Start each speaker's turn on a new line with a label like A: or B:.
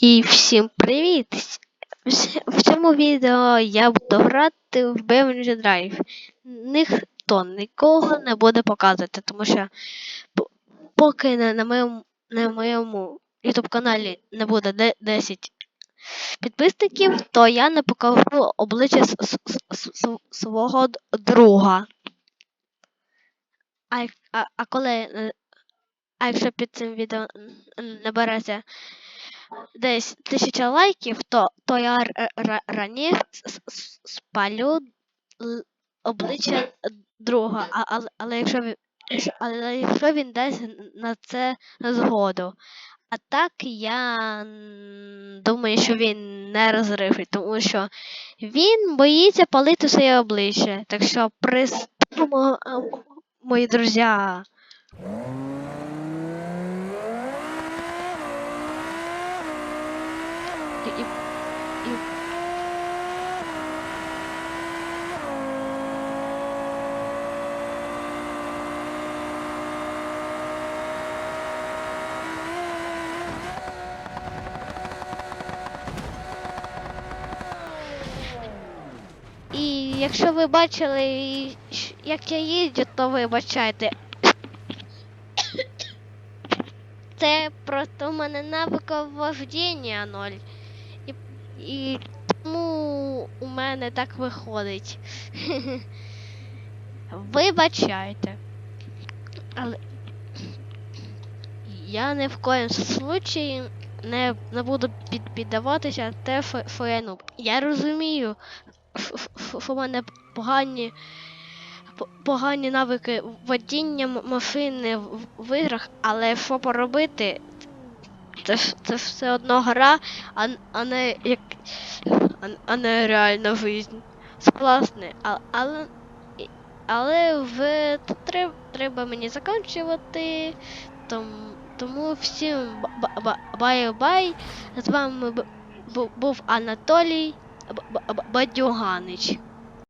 A: І всім привіт! В цьому відео я буду грати в Beverly Drive. Ніхто нікого не буде показувати, тому що поки на, на моєму, на моєму YouTube каналі не буде 10 підписників, то я не покажу обличчя свого друга. А, а, а коли. е, А якщо під цим відео набереться десь тисяча лайків, то, то я раніше спалю обличчя друга. Але, але, якщо він, але якщо він дасть на це згоду. А так я думаю, що він не розрифить, тому що він боїться палити своє обличчя. Так що приступимо, мої друзі. І, і, і якщо ви бачили, як я їздю, то вибачайте. Це просто в мене навика вождіння ноль. І, і тому у мене так виходить. Вибачайте. Але я ні в коєму случаї не, не буду під, піддаватися те фе- фену. Я розумію, що в мене погані, погані навики водіння машини в, в іграх, але що поробити? Це, ж- це все одно гра, а, а не як а, а не реальна жизнь. Согласне, а, але, але тут треба, треба мені закінчувати. Тому, тому всім ба- ба- бай-бай. З вами був Анатолій Бадюганич.